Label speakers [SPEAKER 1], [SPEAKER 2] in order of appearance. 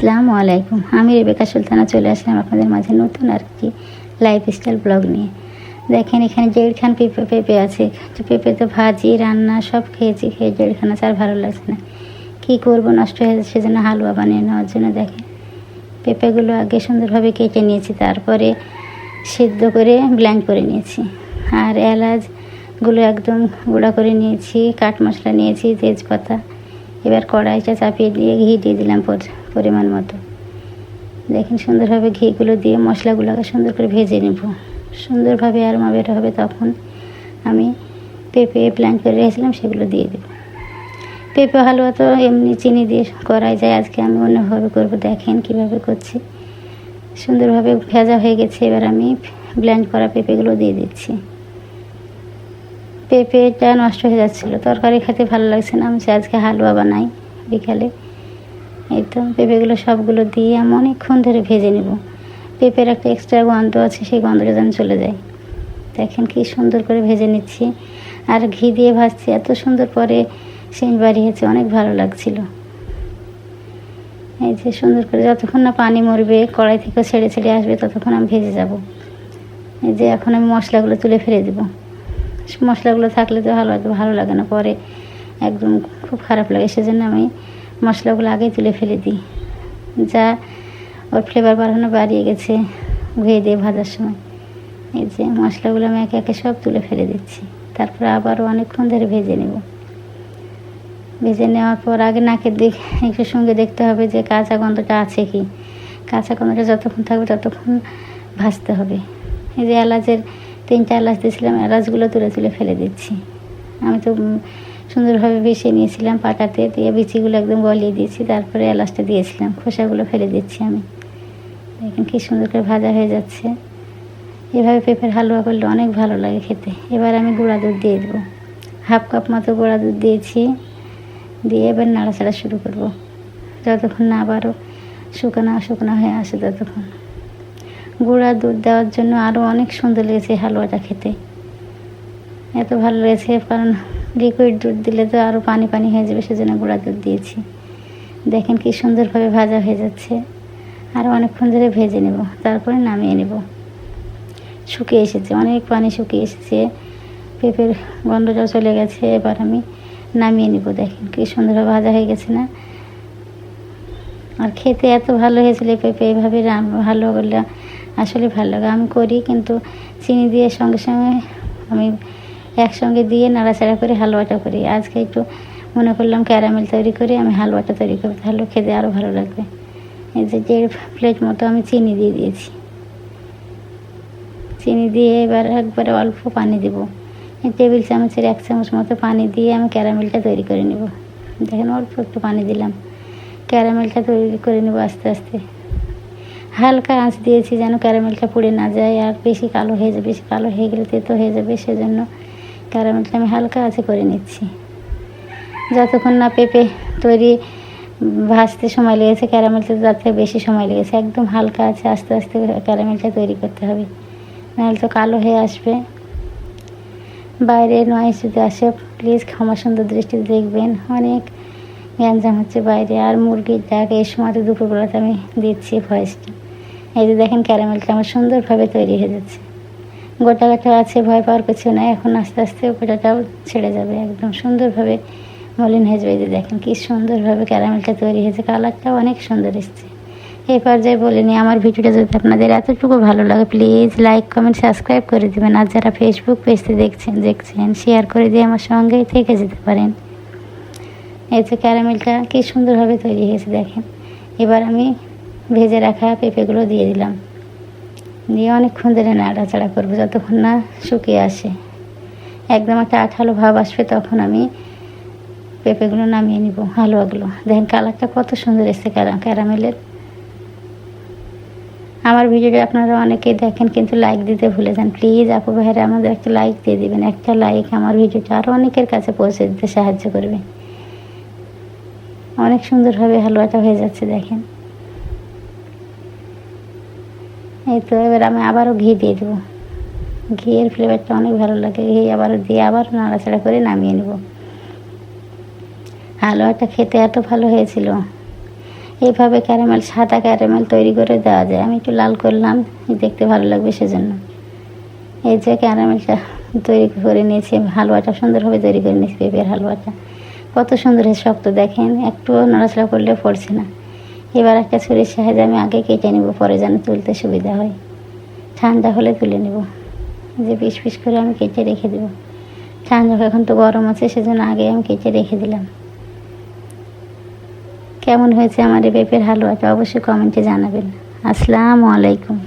[SPEAKER 1] আসসালামু আলাইকুম। আমি রেবেকা সুলতানা চলে আসলাম আপনাদের মাঝে নতুন আর কি লাইফ স্টাইল ব্লগ নিয়ে। দেখেন, এখানে জেড়খান পেঁপে পেঁপে আছে। পেঁপে তো ভাজি, রান্না, সব খেয়েছি, খেয়ে জেড়খান আছে, আর ভালো লাগছে না। কী করব? নষ্ট হয়ে যাচ্ছে, সেজন্য হালুয়া বানিয়ে নেওয়ার জন্য দেখেন। পেঁপেগুলো আগে সুন্দরভাবে কেটে নিয়েছি, তারপরে সিদ্ধ করে ব্ল্যান্ড করে নিয়েছি। আর এলাচগুলো একদম গুঁড়া করে নিয়েছি, কাঠ মশলা নিয়েছি, তেজপাতা। এবার কড়াইটা চাপিয়ে দিয়ে ঘি দিয়ে দিলাম পর- পরিমাণ মতো। দেখেন সুন্দরভাবে ঘিগুলো দিয়ে মশলাগুলোকে সুন্দর করে ভেজে নেব। সুন্দরভাবে আর বের হবে তখন আমি পেঁপে প্ল্যান করে রেখেছিলাম, সেগুলো দিয়ে দেবো। পেঁপে হালুয়া তো এমনি চিনি দিয়ে করাই যায়, আজকে আমি অন্যভাবে করব। দেখেন কীভাবে করছি। সুন্দরভাবে ভেজা হয়ে গেছে, এবার আমি ব্ল্যান্ড করা পেঁপেগুলো দিয়ে দিচ্ছি। পেঁপেটা নষ্ট হয়ে যাচ্ছিল, তরকারি খেতে ভালো লাগছে না, আমি আজকে হালুয়া বানাই বিকালে। এই তো পেঁপেগুলো সবগুলো দিয়ে আমি অনেকক্ষণ ধরে ভেজে নেব। পেঁপের একটা এক্সট্রা গন্ধ আছে, সেই গন্ধটা যেন চলে যায়। দেখেন কি সুন্দর করে ভেজে নিচ্ছি। আর ঘি দিয়ে ভাজছি, এত সুন্দর পরে সেন্ট বাড়িয়েছে, অনেক ভালো লাগছিল। এই যে সুন্দর করে যতক্ষণ না পানি মরবে, কড়াই থেকে ছেড়ে ছেড়ে আসবে, ততক্ষণ আমি ভেজে যাব। এই যে এখন আমি মশলাগুলো তুলে ফেলে দেবো। মশলাগুলো থাকলে তো ভালো ভালো লাগে না, পরে একদম খুব খারাপ লাগে। সেজন্য আমি মশলাগুলো আগেই তুলে ফেলে দিই। যা ওর ফ্লেভার বাড়ানো বাড়িয়ে গেছে ঘুয়ে দিয়ে ভাজার সময়। এই যে মশলাগুলো আমি একে একে সব তুলে ফেলে দিচ্ছি। তারপরে আবারও অনেকক্ষণ ধরে ভেজে নেব। ভেজে নেওয়ার পর আগে নাকের দিক একটু সঙ্গে দেখতে হবে যে কাঁচা গন্ধটা আছে কি। কাঁচা গন্ধটা যতক্ষণ থাকবে ততক্ষণ ভাজতে হবে। এই যে এলাচের তিনটা এলাচ দিয়েছিলাম, এলাচগুলো তুলে তুলে ফেলে দিচ্ছি। আমি তো সুন্দরভাবে বেছে নিয়েছিলাম পাটাতে, দিয়ে বিচিগুলো একদম গলিয়ে দিয়েছি, তারপরে এলাচটা দিয়েছিলাম, খোসাগুলো ফেলে দিচ্ছি আমি। দেখেন কি সুন্দর করে ভাজা হয়ে যাচ্ছে। এভাবে পেঁপের হালুয়া করলে অনেক ভালো লাগে খেতে। এবার আমি গুঁড়া দুধ দিয়ে দেবো। হাফ কাপ মতো গুঁড়া দুধ দিয়েছি। দিয়ে এবার নাড়াচাড়া শুরু করব। যতক্ষণ না আবারও শুকনো শুকনো হয়ে আসে ততক্ষণ। গুঁড়া দুধ দেওয়ার জন্য আরও অনেক সুন্দর লেগেছে হালুয়াটা খেতে। এত ভালো লেগেছে, কারণ লিকুইড দুধ দিলে তো আরও পানি পানি হয়ে যাবে, সেজন্য গুঁড়া দুধ দিয়েছি। দেখেন কি সুন্দরভাবে ভাজা হয়ে যাচ্ছে। আরও অনেকক্ষণ ধরে ভেজে নেব, তারপরে নামিয়ে নেব। শুকিয়ে এসেছে, অনেক পানি শুকিয়ে এসেছে। পেঁপের গন্ধটাও চলে গেছে, এবার আমি নামিয়ে নিব। দেখেন কি সুন্দরভাবে ভাজা হয়ে গেছে না? আর খেতে এত ভালো হয়েছিল পেঁপে এইভাবে ভালো করলে আসলে ভালো লাগে। আমি করি, কিন্তু চিনি দিয়ে সঙ্গে সঙ্গে আমি একসঙ্গে দিয়ে নাড়াচাড়া করে হালুয়াটা করি। আজকে একটু মনে করলাম ক্যারামেল তৈরি করে আমি হালুয়াটা তৈরি করব, তাহলে খেতে আরও ভালো লাগবে। এই যে দেড় প্লেট মতো আমি চিনি দিয়ে দিয়েছি। চিনি দিয়ে এবার একবারে অল্প পানি দেব। টেবিল চামচের এক চামচ মতো পানি দিয়ে আমি ক্যারামেলটা তৈরি করে নেব। দেখেন অল্প একটু পানি দিলাম। ক্যারামেলটা তৈরি করে নেব আস্তে আস্তে। হালকা আঁচ দিয়েছি যেন ক্যারামেলটা পুড়ে না যায়, আর বেশি কালো হয়ে যাবে, বেশি কালো হয়ে গেলে তেতো হয়ে যাবে, সেজন্য ক্যারামেলটা আমি হালকা আছে করে নিচ্ছি। যতক্ষণ না পেঁপে তৈরি ভাজতে সময় লেগেছে, ক্যারামেলটা তার থেকে বেশি সময় লেগেছে। একদম হালকা আছে আস্তে আস্তে ক্যারামেলটা তৈরি করতে হবে। নাহলে তো কালো হয়ে আসবে। বাইরে নয় যদি আসে প্লিজ ক্ষমা সুন্দর দৃষ্টিতে দেখবেন। অনেক গ্যাঞ্জাম হচ্ছে বাইরে। আর মুরগির ডাক এই সময় তো দুপুরবেলাতে আমি দিচ্ছি ভয়েসটা এই যে দেখেন, ক্যারামেলটা আমার সুন্দরভাবে তৈরি হয়ে যাচ্ছে। গোটা গোটা আছে, ভয় পাওয়ার কিছু নাই। এখন আস্তে আস্তে গোটাটাও ছেড়ে যাবে একদম সুন্দরভাবে। মলিন হয়ে যাবে দেখেন, কি সুন্দরভাবে ক্যারামেলটা তৈরি হয়েছে। কালারটাও অনেক সুন্দর এসছে। এই পর্যায়ে বলে নিই, আমার ভিডিওটা যদি আপনাদের এতটুকু ভালো লাগে প্লিজ লাইক কমেন্ট সাবস্ক্রাইব করে দেবেন। আর যারা ফেসবুক পেজতে দেখছেন দেখছেন শেয়ার করে দিয়ে আমার সঙ্গেই থেকে যেতে পারেন। এই যে ক্যারামেলটা কী সুন্দরভাবে তৈরি হয়েছে, দেখেন। এবার আমি ভেজে রাখা পেঁপেগুলো দিয়ে দিলাম। দিয়ে অনেকক্ষণ ধরে নাড়াচাড়া করব, যতক্ষণ না শুকিয়ে আসে। একদম একটা আঠালো ভাব আসবে, তখন আমি পেঁপেগুলো নামিয়ে নিব, হালুয়াগুলো। দেখেন কালারটা কত সুন্দর এসছে ক্যারা- ক্যারামেলের। আমার ভিডিওটা আপনারা অনেকেই দেখেন, কিন্তু লাইক দিতে ভুলে যান। প্লিজ আপু ভাইরা আমাদের একটা লাইক দিয়ে দিবেন। একটা লাইক আমার ভিডিওটা আরও অনেকের কাছে পৌঁছে দিতে সাহায্য করবে। অনেক সুন্দরভাবে হালুয়াটা হয়ে যাচ্ছে, দেখেন। এই তো এবার আমি আবারও ঘি দিয়ে দেবো। ঘিয়ের ফ্লেভারটা অনেক ভালো লাগে, ঘি আবারও দিয়ে আবার নাড়াচাড়া করে নামিয়ে নেব। হালুয়াটা খেতে এত ভালো হয়েছিল। এইভাবে ক্যারামেল সাদা ক্যারামেল তৈরি করে দেওয়া যায়। আমি একটু লাল করলাম দেখতে ভালো লাগবে সেজন্য। এই যে ক্যারামেলটা তৈরি করে নিয়েছি হালুয়াটা সুন্দরভাবে তৈরি করে নিয়েছি পেঁপের হালুয়াটা। কত সুন্দর শক্ত দেখেন, একটুও নড়াচড়া করলে পড়ছে না। এবার একটা ছুরির সাহায্যে আমি আগে কেটে নেব, পরে যেন তুলতে সুবিধা হয়। ঠান্ডা হলে তুলে নেব। যে পিস পিস করে আমি কেটে রেখে দেব। ঠান্ডা এখন তো গরম আছে, সেজন্য আগে আমি কেটে রেখে দিলাম। কেমন হয়েছে আমার এই পেঁপের হালুয়াটা, অবশ্যই কমেন্টে জানাবেন। আসসালামু আলাইকুম।